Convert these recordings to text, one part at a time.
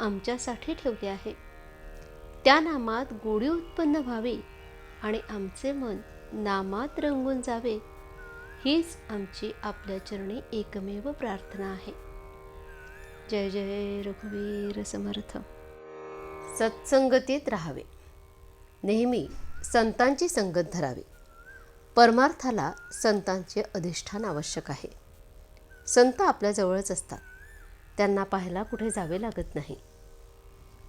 आमच्यासाठी ठेवले आहे. त्या नामात गोडी उत्पन्न व्हावी आणि आमचे मन नामात रंगून जावे हीच आमची आपल्या चरणी एकमेव प्रार्थना आहे. जय जय रघुवीर समर्थ. सत्संगतीत राहावे. नेहमी संतांची संगत धरावी. परमार्थाला संतांचे अधिष्ठान आवश्यक आहे. संत आपल्याजवळच असतात. त्यांना पाहायला कुठे जावे लागत नाही.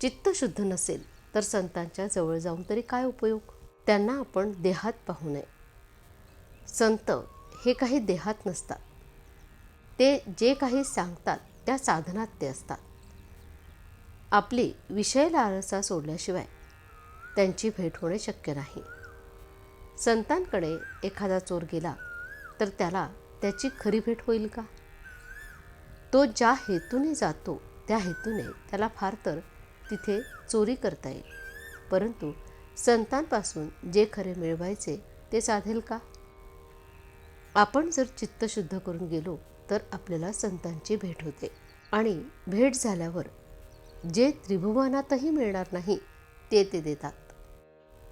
चित्त शुद्ध नसेल तर संतांच्या जवळ जाऊन तरी काय उपयोग? त्यांना आपण देहात पाहू नये. संत हे काही देहात नसतात. ते जे काही सांगतात त्या साधनात ते असतात. आपली विषय लालसा सोडल्याशिवाय त्यांची भेट होणे शक्य नाही. संतांकडे एखादा चोर गेला तर त्याला त्याची खरी भेट होईल का? तो ज्या हेतूने जातो त्या हेतूने त्याला फार तर तिथे चोरी करता येईल. परंतु संतांपासून जे खरे मिळवायचे ते साधेल का? आपण जर चित्त शुद्ध करून गेलो तर आपल्याला संतांची भेट होते. आणि भेट झाल्यावर जे त्रिभुवनातही मिळणार नाही ते ते देतात.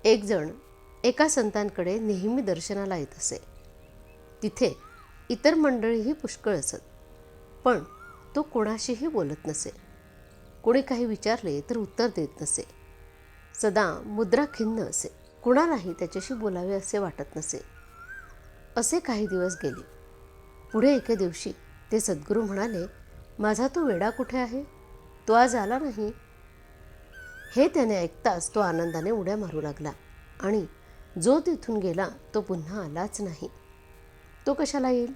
एकजण एका संतांकडे नेहमी दर्शनाला येत असे. तिथे इतर मंडळीही पुष्कळ असत पण तो कोणाशीही बोलत नसे. कोणी काही विचारले तर उत्तर देत नसे. सदा मुद्रा खिन्न असे. कुणालाही त्याच्याशी बोलावे असे वाटत नसे. असे काही दिवस गेले. पुढे एके दिवशी ते सद्गुरू म्हणाले माझा तो वेडा कुठे आहे? तो आज आला नाही. हे त्याने ऐकताच तो आनंदाने उड्या मारू लागला आणि जो तिथून गेला तो पुन्हा आलाच नाही. तो कशाला येईल?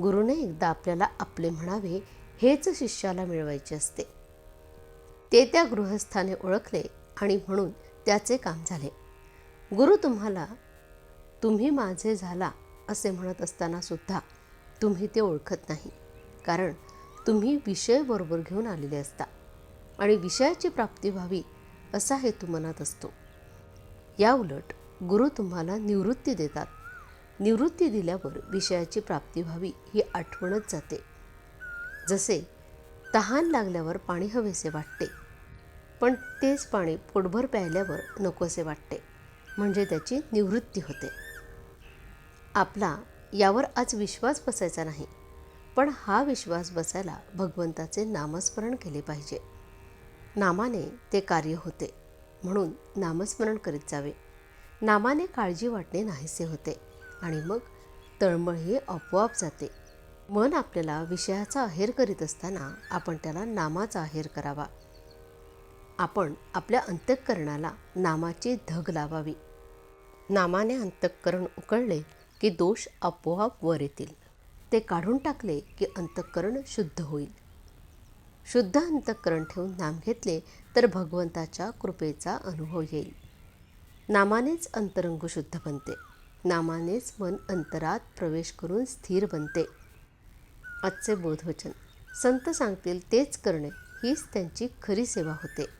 गुरुने एकदा आपल्याला आपले म्हणावे हेच शिष्याला मिळवायचे असते. ते त्या गृहस्थाने ओळखले आणि म्हणून त्याचे काम झाले. गुरु तुम्हाला तुम्ही माझे झाला असे म्हणत असताना सुद्धा तुम्ही ते ओळखत नाही. कारण तुम्ही विषय बरोबर घेऊन आलेले असता आणि विषयाची प्राप्ती व्हावी असा हेतू मनात असतो. या उलट गुरु तुम्हाला निवृत्ती देतात. निवृत्ती दिल्यावर विषयाची प्राप्ती व्हावी ही आठवणच जाते. जसे तहान लागल्यावर पाणी हवेसे वाटते. पण तेच पाणी पोटभर प्यायल्यावर नकोसे वाटते. म्हणजे त्याची निवृत्ती होते. आपला यावर आज विश्वास बसायचा नाही. पण हा विश्वास बसायला भगवंताचे नामस्मरण केले पाहिजे. नामाने ते कार्य होते म्हणून नामस्मरण करीत जावे. नामाने काळजी वाटणे नाहीसे होते आणि मग तळमळ हे आपोआप जाते. मन आपल्याला विषयाचा अहेर करीत असताना आपण त्याला नामाचा अहेर करावा. आपण आपल्या अंतःकरणाला नामाची धग लावावी. नामाने अंतःकरण उकळले की दोष आपोआप वर येतील. ते काढून टाकले की अंतःकरण शुद्ध होईल. शुद्ध अंतःकरण ठेवून नाम घेतले तर भगवंताच्या कृपेचा अनुभव येईल. नामानेच अंतरंग शुद्ध बनते. नामानेच मन अंतरात प्रवेश करून स्थिर बनते. आजचे बोधवचन. संत सांगतील तेच करणे हीच त्यांची खरी सेवा होते.